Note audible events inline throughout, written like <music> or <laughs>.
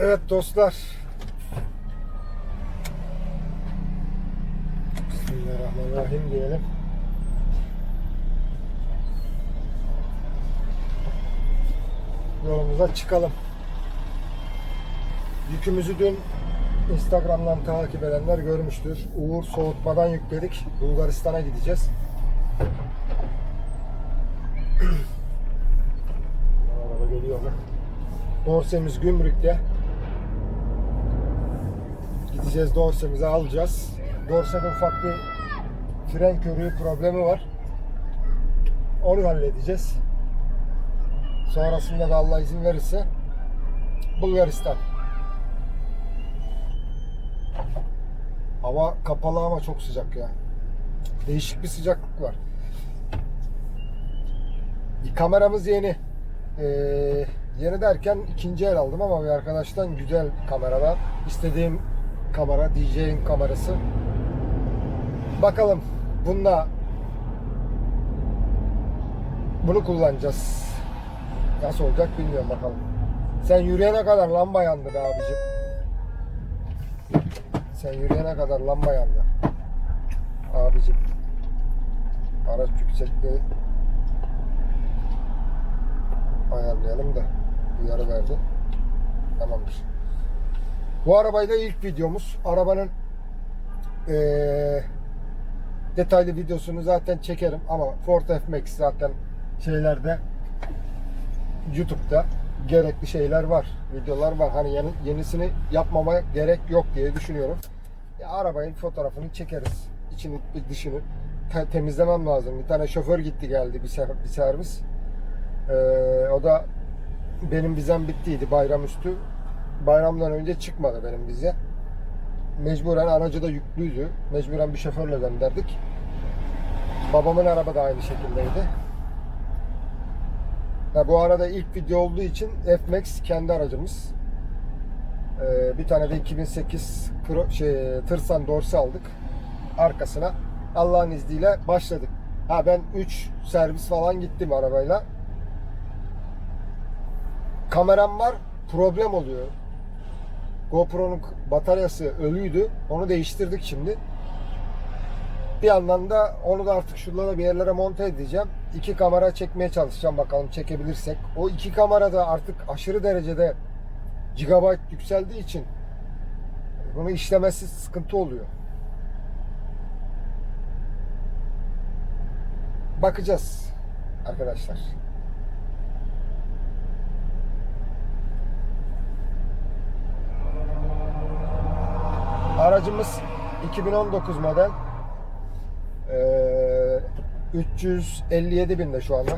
Evet dostlar. Bismillahirrahmanirrahim diyelim. Yolumuza çıkalım. Yükümüzü dün Instagram'dan takip edenler görmüştür. Uğur soğutmadan yükledik. Bulgaristan'a gideceğiz. <clears throat> Araba geliyor mu? Dorsemiz gümrükte. Gideceğiz dorsemizi alacağız. Dorsede ufak bir fren körüğü problemi var. Onu halledeceğiz. Sonrasında da Allah izin verirse Bulgaristan. Hava kapalı ama çok sıcak ya. Değişik bir sıcaklık var. Kameramız yeni. Ee, yeni derken ikinci el aldım ama bir arkadaştan güzel kameralar. İstediğim kamera, DJ'in kamerası. Bakalım bununla bunu kullanacağız. Nasıl olacak bilmiyorum bakalım. Sen yürüyene kadar lamba yandı be abicim. Sen yürüyene kadar lamba yandı. Abicim. Araç yüksekliği ayarlayalım da uyarı verdi. Bu arabayla ilk videomuz. Arabanın eee, detaylı videosunu zaten çekerim ama Ford F-Max zaten şeylerde YouTube'da gerekli şeyler var. Videolar var. Hani yeni, yenisini yapmama gerek yok diye düşünüyorum. Ya arabanın fotoğrafını çekeriz. İçini dışını te- temizlemem lazım. Bir tane şoför gitti geldi bir, ser- bir servis. Ee, o da benim vizem bittiydi bayram üstü. Bayramdan önce çıkmadı benim vize. Mecburen aracı da yüklüydü. Mecburen bir şoförle gönderdik. Babamın araba da aynı şekildeydi. Ha, bu arada ilk video olduğu için F-Max kendi aracımız. Ee, bir tane de 2008 Kro- şey, Tırsan Dorse aldık. Arkasına Allah'ın izniyle başladık. Ha ben 3 servis falan gittim arabayla. Kameram var, problem oluyor. GoPro'nun bataryası ölüydü. Onu değiştirdik şimdi. Bir yandan da onu da artık şuralara bir yerlere monte edeceğim. İki kamera çekmeye çalışacağım bakalım çekebilirsek. O iki kamera da artık aşırı derecede gigabyte yükseldiği için bunu işlemesi sıkıntı oluyor. Bakacağız arkadaşlar. Aracımız 2019 model. Ee, 357 binde şu anda.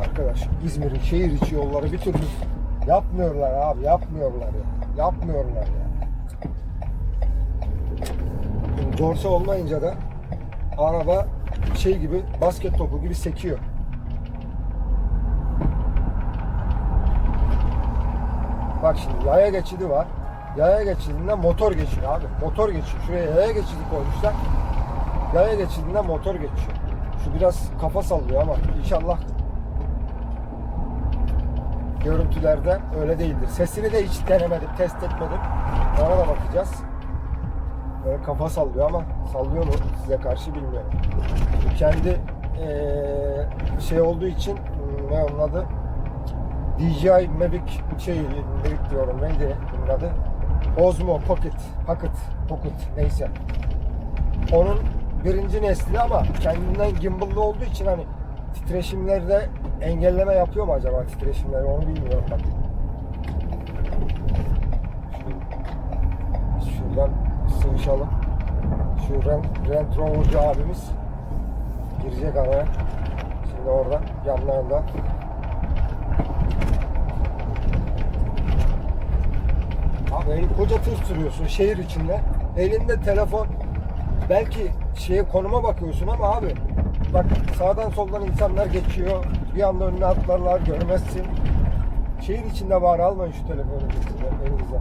Arkadaş İzmir'in şehir içi yolları bir türlü yapmıyorlar abi yapmıyorlar ya. Yapmıyorlar ya. Dorsa olmayınca da araba şey gibi basket topu gibi sekiyor. Bak şimdi yaya geçidi var. Yaya geçidinden motor geçiyor abi. Motor geçiyor. Şuraya yaya geçidi koymuşlar. Yaya geçidinden motor geçiyor. Şu biraz kafa sallıyor ama inşallah görüntülerde öyle değildir. Sesini de hiç denemedim, test etmedim. Ona da bakacağız. Böyle kafa sallıyor ama sallıyor mu size karşı bilmiyorum. Kendi eee, şey olduğu için hmm, ne onun adı? DJI Mavic şey Mavic diyorum neydi bunun adı? Osmo Pocket, Pocket, Pocket neyse. Onun birinci nesli ama kendinden gimbal'lı olduğu için hani titreşimlerde engelleme yapıyor mu acaba titreşimleri onu bilmiyorum bak. Şu- Şuradan sıvışalım. Şu Ren- Range Rover'cı abimiz girecek araya. Şimdi oradan yanlarında Eli koca tır sürüyorsun şehir içinde. Elinde telefon. Belki şeye konuma bakıyorsun ama abi bak sağdan soldan insanlar geçiyor. Bir anda önüne atlarlar görmezsin. Şehir içinde var almayın şu telefonu elinize.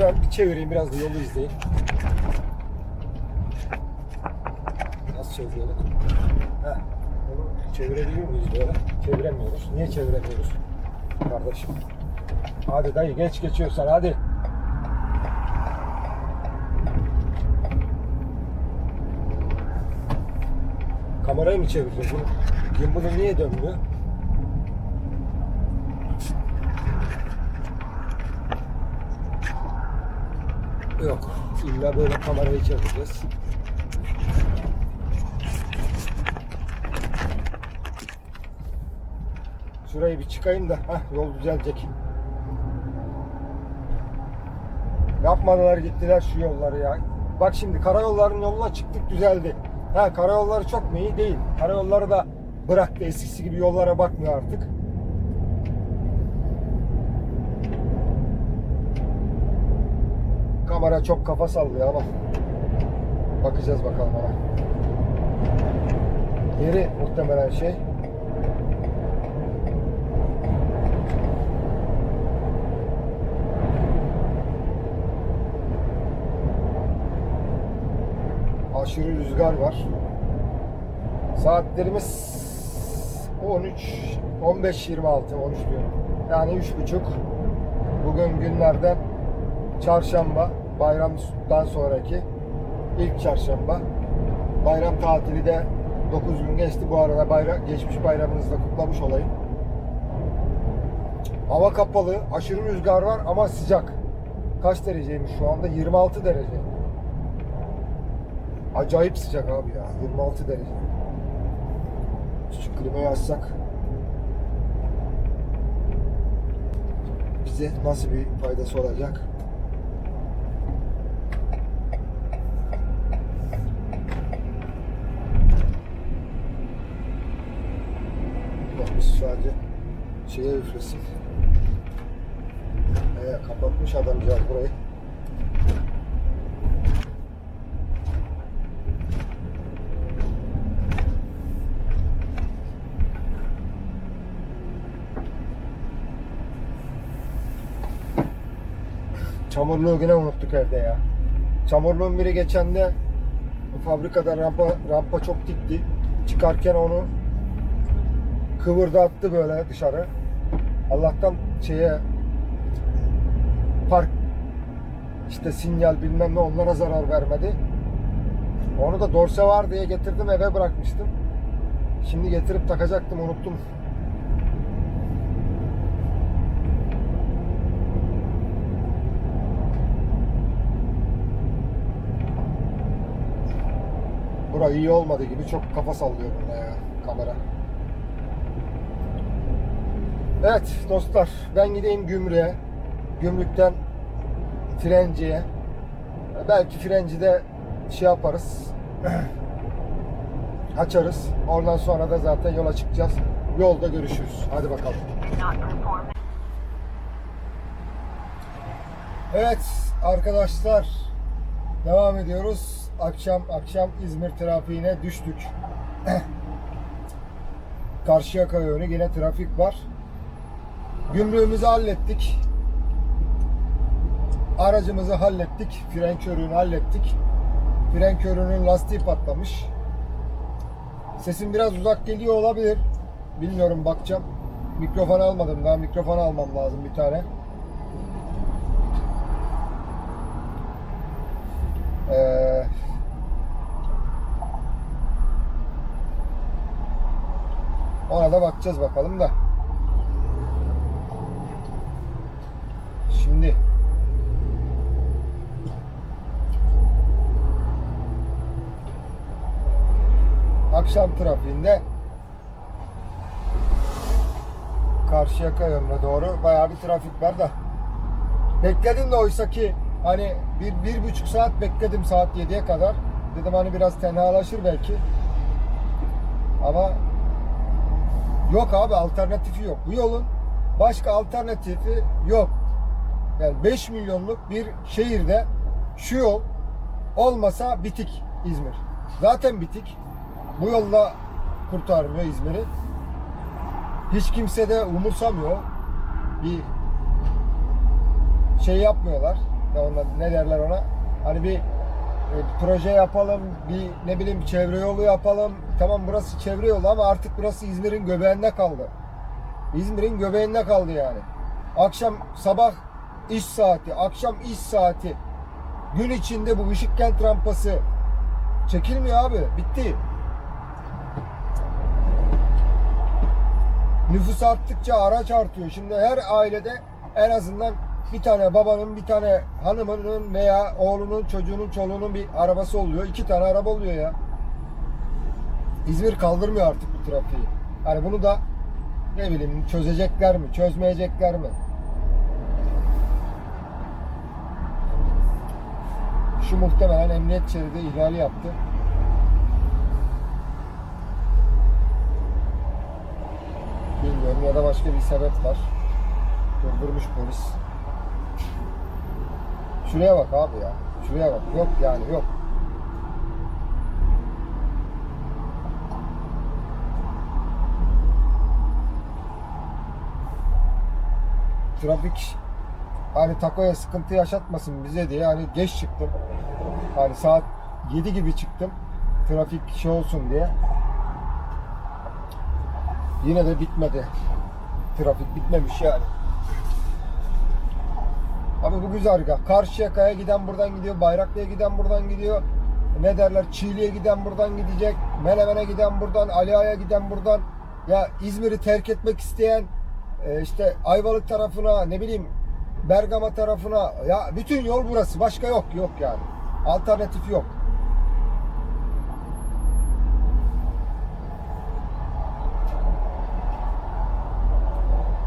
Ben bir çevireyim biraz da yolu izleyin. çeviriyorduk. Heh. Bunu çevirebiliyor muyuz böyle? Çeviremiyoruz. Niye çeviremiyoruz? Kardeşim. Hadi dayı geç geçiyorsan hadi. Kamerayı mı çevireceğiz? Gimbal'ı niye dönmüyor? Yok. İlla böyle kamerayı çevireceğiz. Şurayı bir çıkayım da heh, yol düzelecek. Yapmadılar gittiler şu yolları ya. Bak şimdi karayolların yoluna çıktık düzeldi. Ha karayolları çok mu iyi değil. Karayolları da bıraktı eskisi gibi yollara bakmıyor artık. Kamera çok kafa sallıyor ama bakacağız bakalım ona. Yeri muhtemelen şey. Aşırı rüzgar var. Saatlerimiz 13 15 26 13 diyorum. Yani üç buçuk. Bugün günlerden çarşamba bayramdan sonraki ilk çarşamba. Bayram tatili de 9 gün geçti. Bu arada bayram, geçmiş bayramınızı da kutlamış olayım. Hava kapalı, aşırı rüzgar var ama sıcak. Kaç dereceymiş şu anda? 26 derece. Acayip sıcak abi ya. 26 derece. Şu klimayı açsak bize nasıl bir faydası olacak? Bak biz sadece şeye üflesin. Ee, kapatmış adamcağız burayı. Çamurluğu yine unuttuk evde ya. Çamurluğun biri geçen de fabrikada rampa, rampa çok dikti. Çıkarken onu kıvırdı attı böyle dışarı. Allah'tan şeye park işte sinyal bilmem ne onlara zarar vermedi. Onu da dorse var diye getirdim eve bırakmıştım. Şimdi getirip takacaktım unuttum. Bura iyi olmadı gibi çok kafa sallıyor burada ya kamera. Evet dostlar ben gideyim gümrüğe. Gümrükten Frenci'ye. Belki Frenci'de şey yaparız. <clears throat> Açarız. Oradan sonra da zaten yola çıkacağız. Yolda görüşürüz. Hadi bakalım. Evet arkadaşlar devam ediyoruz. Akşam akşam İzmir trafiğine düştük. <clears throat> Karşıyaka yönü yine trafik var. Gümrüğümüzü hallettik. Aracımızı hallettik. Fren körüğünü hallettik. Fren körüğünün lastiği patlamış. Sesim biraz uzak geliyor olabilir. Bilmiyorum bakacağım. Mikrofon almadım daha mikrofon almam lazım bir tane. Ee, ona da bakacağız bakalım da. Şimdi. Akşam trafiğinde Karşıyaka yönüne doğru bayağı bir trafik var da. Bekledim de oysa ki hani bir, bir buçuk saat bekledim saat 7'ye kadar. Dedim hani biraz tenhalaşır belki. Ama yok abi alternatifi yok bu yolun başka alternatifi yok yani 5 milyonluk bir şehirde şu yol olmasa bitik İzmir zaten bitik bu yolla kurtarmıyor İzmir'i hiç kimse de umursamıyor. Bir şey yapmıyorlar. Ya ona, ne derler ona? Hani bir e, proje yapalım, bir ne bileyim çevre yolu yapalım. Tamam burası çevre yolu ama artık burası İzmir'in göbeğinde kaldı. İzmir'in göbeğinde kaldı yani. Akşam sabah iş saati, akşam iş saati. Gün içinde bu Işıkkent rampası çekilmiyor abi. Bitti. Nüfus arttıkça araç artıyor. Şimdi her ailede en azından bir tane babanın, bir tane hanımının veya oğlunun, çocuğunun, çoluğunun bir arabası oluyor. iki tane araba oluyor ya. İzmir kaldırmıyor artık bu trafiği. Hani bunu da ne bileyim çözecekler mi, çözmeyecekler mi? Şu muhtemelen emniyet şeridi ihlali yaptı. Bilmiyorum ya da başka bir sebep var. Durdurmuş polis. Şuraya bak abi ya. Şuraya bak. Yok yani yok. Trafik hani takoya sıkıntı yaşatmasın bize diye hani geç çıktım. Hani saat 7 gibi çıktım. Trafik şey olsun diye. Yine de bitmedi. Trafik bitmemiş yani. Abi bu güzergah. Karşıyaka'ya giden buradan gidiyor. Bayraklı'ya giden buradan gidiyor. Ne derler? Çiğli'ye giden buradan gidecek. Menemen'e giden buradan. Aliağa'ya giden buradan. Ya İzmir'i terk etmek isteyen e, işte Ayvalık tarafına ne bileyim Bergama tarafına ya bütün yol burası. Başka yok. Yok yani. Alternatif yok.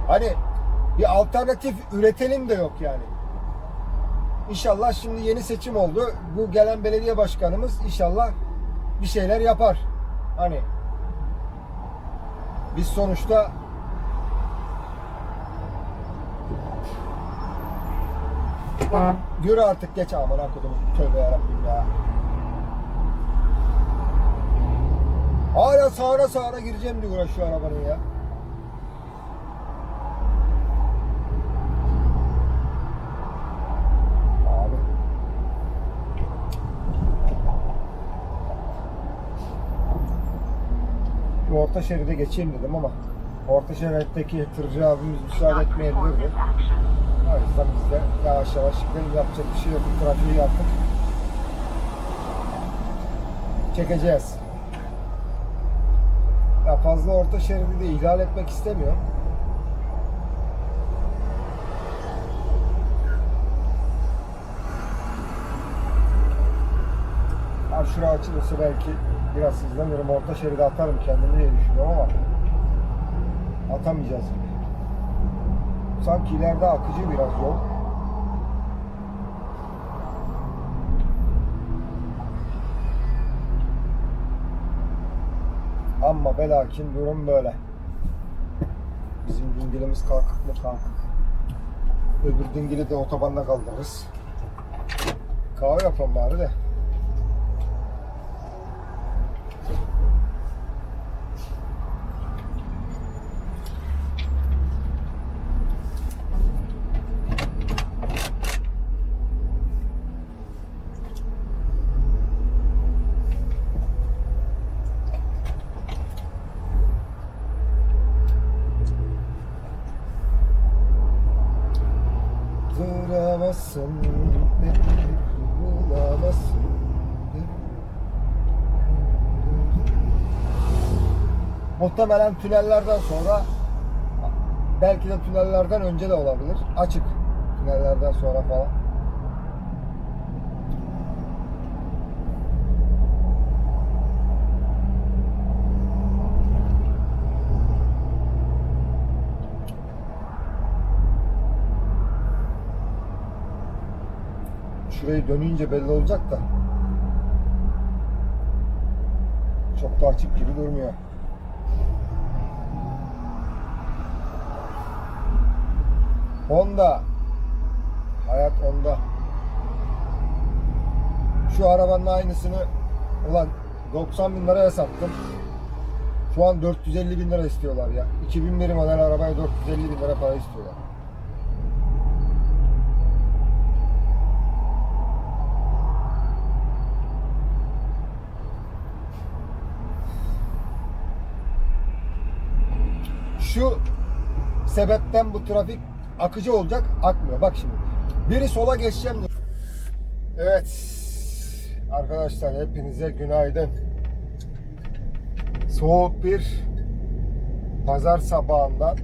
Hani bir alternatif üretelim de yok yani. İnşallah şimdi yeni seçim oldu. Bu gelen belediye başkanımız inşallah bir şeyler yapar. Hani biz sonuçta Yürü artık geç aman akudum. Tövbe yarabbim ya. Hala sağına sağına gireceğim diye uğraşıyor arabanın ya. Abi. Bir orta şeride geçeyim dedim ama orta şeritteki tırcı abimiz müsaade etmeyebilirdi. O yüzden biz de yavaş yavaş gidelim. Yapacak bir şey yok. Trafiği yaptık. Çekeceğiz. Ya fazla orta şeridi de ihlal etmek istemiyorum. Şura açılırsa belki biraz hızlanırım. Orta şeride atarım kendimi diye düşünüyorum ama atamayacağız gibi. Sanki ileride akıcı biraz yol. Ama belakin durum böyle. Bizim dingilimiz kalkık mı kalkık. Öbür dingili de otobanda kaldırırız. Kahve yapalım bari de. Duramazsın beni bulamazsın Muhtemelen tünellerden sonra belki de tünellerden önce de olabilir. Açık tünellerden sonra falan. Şurayı dönünce belli olacak da. Çok da açık gibi durmuyor. Honda. Hayat Honda. Şu arabanın aynısını ulan 90 bin liraya sattım. Şu an 450 bin lira istiyorlar ya. 2001 model arabaya 450 bin lira para istiyorlar. Şu sebepten bu trafik akıcı olacak akmıyor. Bak şimdi. Biri sola geçeceğim diyor. Evet. Arkadaşlar hepinize günaydın. Soğuk bir pazar sabahından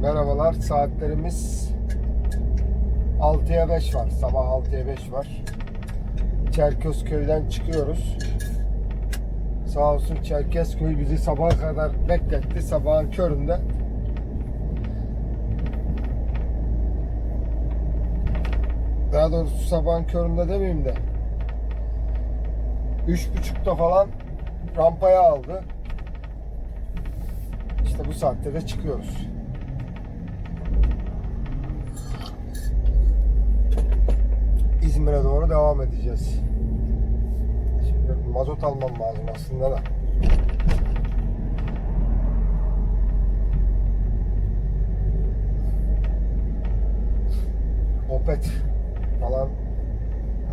merhabalar. Saatlerimiz 6'ya 5 var. Sabah 6'ya 5 var. Çerkezköy'den çıkıyoruz. Sağ olsun Çerkezköy bizi sabaha kadar bekletti. Sabahın köründe. Daha doğrusu sabahın köründe demeyeyim de. Üç buçukta falan rampaya aldı. İşte bu saatte de çıkıyoruz. İzmir'e doğru devam edeceğiz. Mazot almam lazım aslında da. Opet falan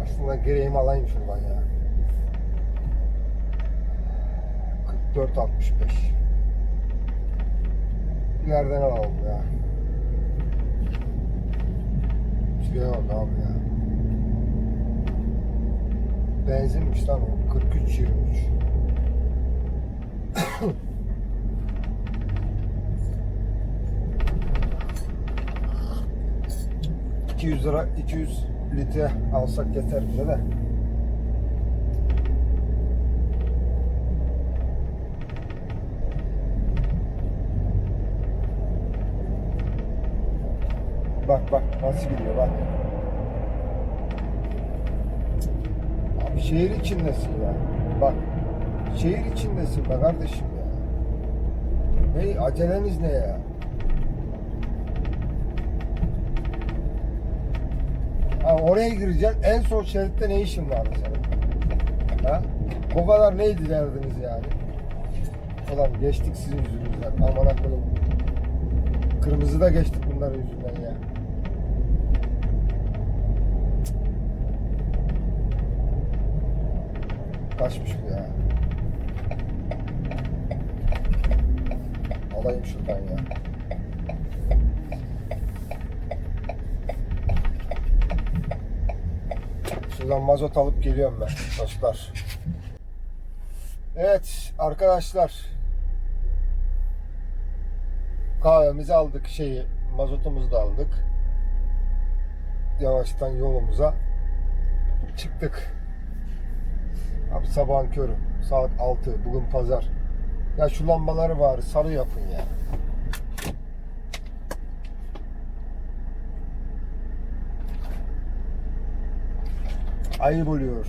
aslında gereğimi alayım şuradan ya. 44.65 İleriden alalım ya. Şuraya bak abi ya. Benzinmiş lan o. 43.23 200 lira 200 litre alsak yeter bize de. Bak bak nasıl gidiyor bak. Şehir içindesin ya. Bak. Şehir içindesin be kardeşim ya. Hey aceleniz ne ya? Ha, oraya gireceksin. En son şeritte ne işin vardı senin? Ha? Bu kadar neydi derdiniz yani? Ulan geçtik sizin yüzünüzden. Aman akıllı. Kırmızı da geçtik bunların yüzünden ya. Kaçmış bu ya. <laughs> Alayım şuradan ya. Şuradan mazot alıp geliyorum ben dostlar. Evet arkadaşlar. Kahvemizi aldık şeyi mazotumuzu da aldık. Yavaştan yolumuza çıktık. Abi sabahın körü. Saat 6. Bugün pazar. Ya şu lambaları var. Sarı yapın ya. Ayıp oluyor.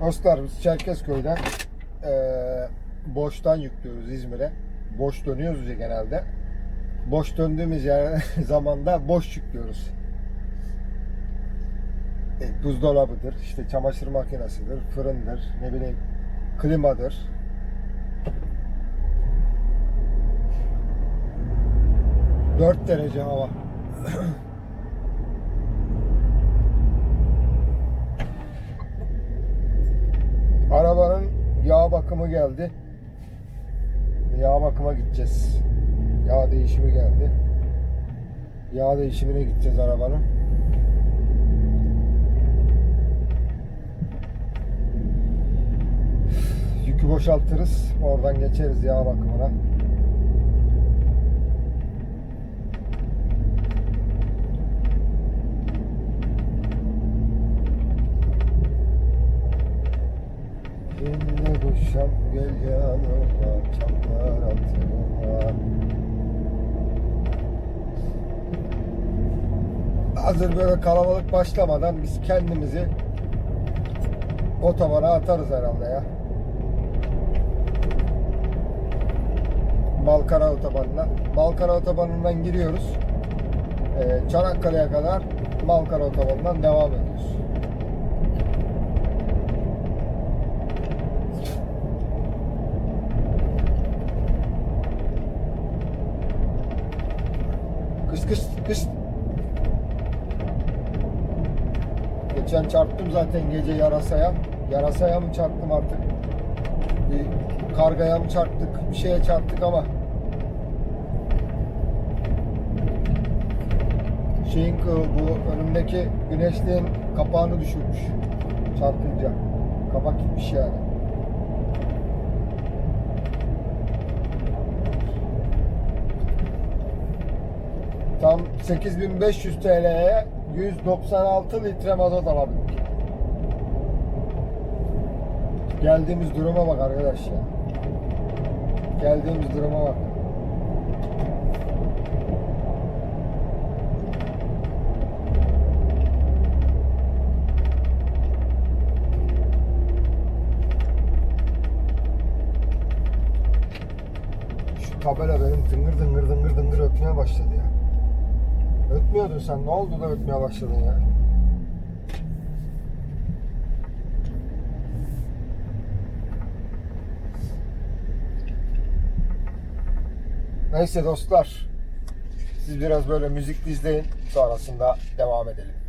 Dostlar biz Çerkezköy'den eee boştan yüklüyoruz İzmir'e. Boş dönüyoruz ya genelde. Boş döndüğümüz yer <laughs> zamanda boş yüklüyoruz. E, buzdolabıdır, işte çamaşır makinesidir, fırındır, ne bileyim klimadır. Dört derece hava. <coughs> Arabanın yağ bakımı geldi. Yağ bakıma gideceğiz. Yağ değişimi geldi. Yağ değişimine gideceğiz arabanın. Yükü boşaltırız. Oradan geçeriz yağ bakımına. Dinle kuşam gel yanıma çamlar altına Hazır böyle kalabalık başlamadan biz kendimizi otobana atarız herhalde ya. Malkara Otobanı'na. Malkara Otobanı'ndan giriyoruz. Ee, Çanakkale'ye kadar Malkara Otobanı'ndan devam ediyoruz. Kış kış kış. Geçen çarptım zaten gece yarasaya. Yarasaya mı çarptım artık? kargaya mı çarptık, bir şeye çarptık ama şeyin bu önümdeki güneşliğin kapağını düşürmüş çarpınca. Kapak gitmiş yani. Tam 8500 TL'ye 196 litre mazot alabildik. Geldiğimiz duruma bak arkadaş ya. Geldiğimiz duruma bak. Şu tabela benim tıngır tıngır tıngır tıngır ötmeye başladı ya. Ötmüyordun sen. Ne oldu da ötmeye başladın ya? Neyse dostlar. Siz biraz böyle müzik izleyin. Sonrasında devam edelim.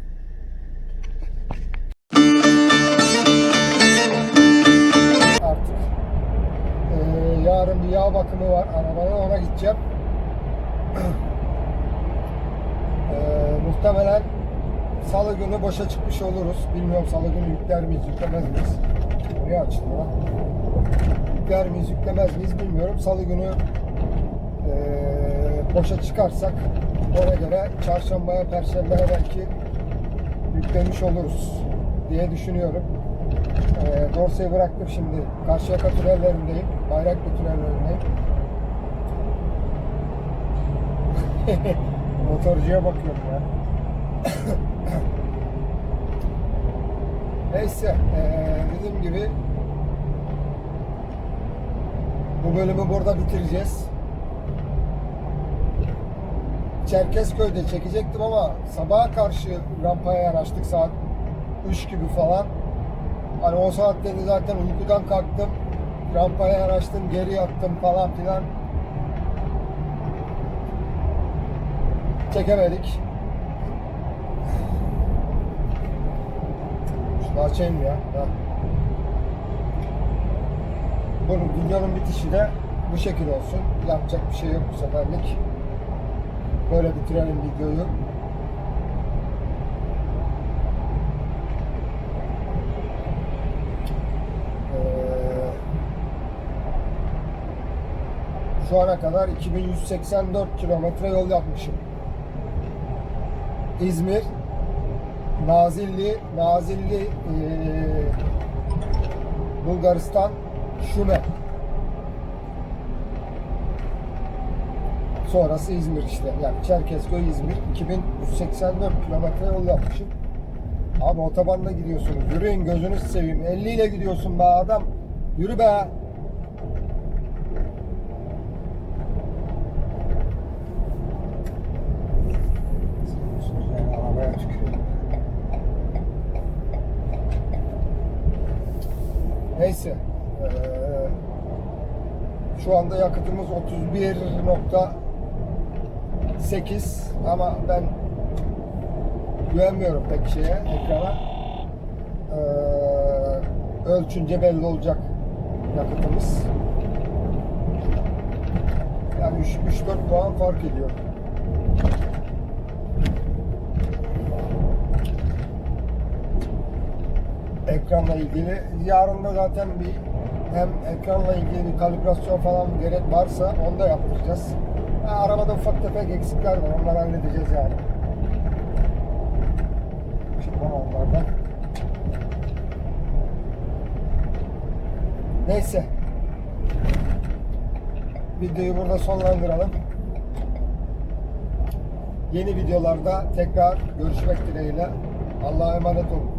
Bir yağ bakımı var. Arabada ona gideceğim. Eee, <clears throat> muhtemelen salı günü boşa çıkmış oluruz. Bilmiyorum salı günü yükler miyiz, yüklemez miyiz? Oraya açtım lan. Yükler miyiz, yüklemez miyiz bilmiyorum. Salı günü eee, boşa çıkarsak ona göre çarşambaya, perşembeye belki yüklemiş oluruz diye düşünüyorum. Eee Dorsey'i bıraktım şimdi. Karşıyaka tünellerindeyim. Bayraklı tünellerindeyim. <laughs> Motorcuya bakıyorum ya. <coughs> Neyse, eee, dediğim gibi bu bölümü burada bitireceğiz. Çerkezköy'de çekecektim ama sabaha karşı rampaya yanaştık saat 3 gibi falan. Hani o saatte de zaten uykudan kalktım. Rampaya yanaştım, geri yattım falan filan. Çekemedik. Şunu açayım ya. Ha. Bunun videonun bitişi de bu şekil olsun. Yapacak bir şey yok bu seferlik. Böyle bitirelim videoyu. Şu ana kadar 2184 kilometre yol yapmışım. İzmir, Nazilli, Nazilli, eee, Bulgaristan, Şume. Sonrası İzmir işte. Yani Çerkezköy, İzmir. 2184 kilometre yol yapmışım. Abi otobanda gidiyorsunuz. Yürüyün gözünüz seveyim. 50 ile gidiyorsun be adam. Yürü be. Yani arabaya tükürüyorum. Neyse. Eee, şu anda yakıtımız 31.8 ama ben güvenmiyorum pek şeye, ekrana. Eee, ölçünce belli olacak yakıtımız. Yani 3-4 puan fark ediyor. ekranla ilgili. Yarın da zaten bir hem ekranla ilgili kalibrasyon falan gerek varsa onu da yaptıracağız. Ha, arabada ufak tefek eksikler var. Onları halledeceğiz yani. Şimdi onlardan. Neyse. Videoyu burada sonlandıralım. Yeni videolarda tekrar görüşmek dileğiyle. Allah'a emanet olun.